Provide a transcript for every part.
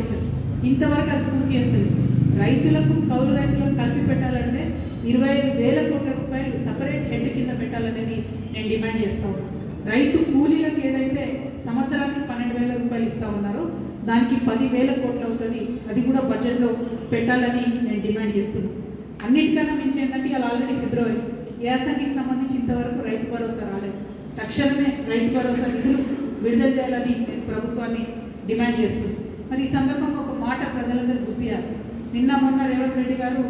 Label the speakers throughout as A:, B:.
A: ఇచ్చారు ఇంతవరకు అది పూర్తి చేస్తుంది రైతులకు కౌలు రైతులకు కలిపి పెట్టాలంటే ఇరవై ఐదు వేల కోట్ల రూపాయలు సపరేట్ హెడ్ కింద పెట్టాలనేది నేను డిమాండ్ చేస్తా ఉన్నాను రైతు కూలీలకు ఏదైతే సంవత్సరానికి పన్నెండు వేల రూపాయలు ఇస్తా ఉన్నారో దానికి పది వేల కోట్లు అవుతుంది. అది కూడా బడ్జెట్లో పెట్టాలని నేను డిమాండ్ చేస్తున్నాను అన్నిటికన్నా మించి ఏంటంటే ఇలా ఆల్రెడీ ఫిబ్రవరి యాసంగికి సంబంధించి ఇంతవరకు రైతు భరోసా రాలేదు. తక్షణమే రైతు భరోసా నిధులు విడుదల చేయాలని నేను ప్రభుత్వాన్ని డిమాండ్ చేస్తున్నాను మరి ఈ సందర్భంగా ఒక మాట ప్రజలందరూ గుర్తు నిన్న మొన్న రేవంత్ రెడ్డి గారు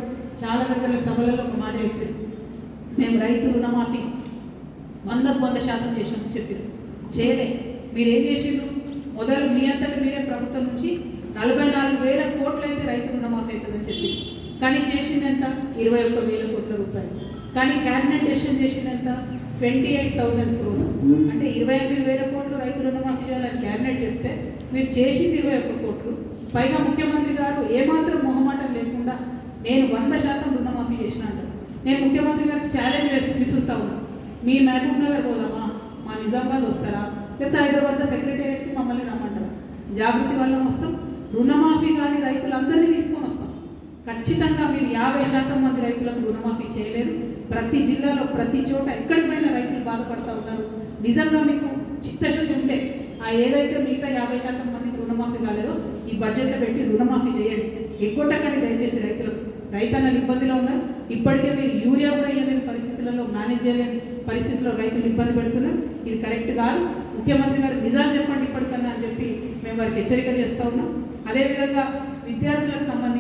A: చాలా దగ్గర సభలలో ఒక మాట చెప్పారు. మేము రైతు రుణమాఫీ వందకు వంద శాతం చేసామని చెప్పారు. చేయలే. మీరేం చేసారు చేసిండ్రు? మొదలు మీ అంతటి మీరే ప్రభుత్వం నుంచి నలభై నాలుగు వేల కోట్లు అయితే రైతు రుణమాఫీ అవుతుందని చెప్పి కానీ చేసింది ఇరవై ఒక్క వేల కోట్ల రూపాయలు. కానీ క్యాబినెట్ డెసిషన్ చేసింది ట్వంటీ ఎయిట్ థౌసండ్ క్రోర్స్. అంటే ఇరవై ఎనిమిది వేల కోట్లు రైతు రుణమాఫీ చేయాలని చెప్తే మీరు చేసింది ఇరవై ఒక్క కోట్లు. పైగా ముఖ్యమంత్రి గారు ఏమాత్రం మొహమాటం లేకుండా నేను వంద శాతం రుణమాఫీ చేసిన అంటారు నేను ముఖ్యమంత్రి గారికి ఛాలెంజ్ వేసి విసురుతా ఉన్నాను మీ మహబూబ్ నగర్ పోదామా? మా నిజామాబాద్ వస్తారా? లేకపోతే హైదరాబాద్లో సెక్రటేరియట్కి మమ్మల్ని రమ్మంటారా? జాగృతి వల్ల వస్తాం. రుణమాఫీ కానీ రైతులందరినీ తీసుకొని వస్తాం. ఖచ్చితంగా మీరు యాభై శాతం మంది రైతులకు రుణమాఫీ చేయలేదు. ప్రతి జిల్లాలో ప్రతి చోట ఎక్కడికి పోయినా రైతులు బాధపడతా ఉన్నారు. నిజంగా మీకు చిత్తశుద్ధి ఉంటే ఆ ఏదైతే మిగతా యాభై శాతం మందికి రుణమాఫీ కాలేదో ఈ బడ్జెట్లో పెట్టి రుణమాఫీ చేయండి. ఎగ్గొట్టకండి దయచేసి రైతులకు. రైతన్నలు ఇబ్బందిలో ఉన్నారు. ఇప్పటికే మీరు యూరియా కూడా వేయలేని పరిస్థితులలో మేనేజ్ చేయలేని పరిస్థితుల్లో రైతులు ఇబ్బంది పెడుతున్నారు. ఇది కరెక్ట్ కాదు. ముఖ్యమంత్రి గారు నిజాలు చెప్పండి ఇప్పటికన్నా అని చెప్పి మేము వారికి హెచ్చరిక చేస్తూ ఉన్నాం. అదేవిధంగా విద్యార్థులకు సంబంధించి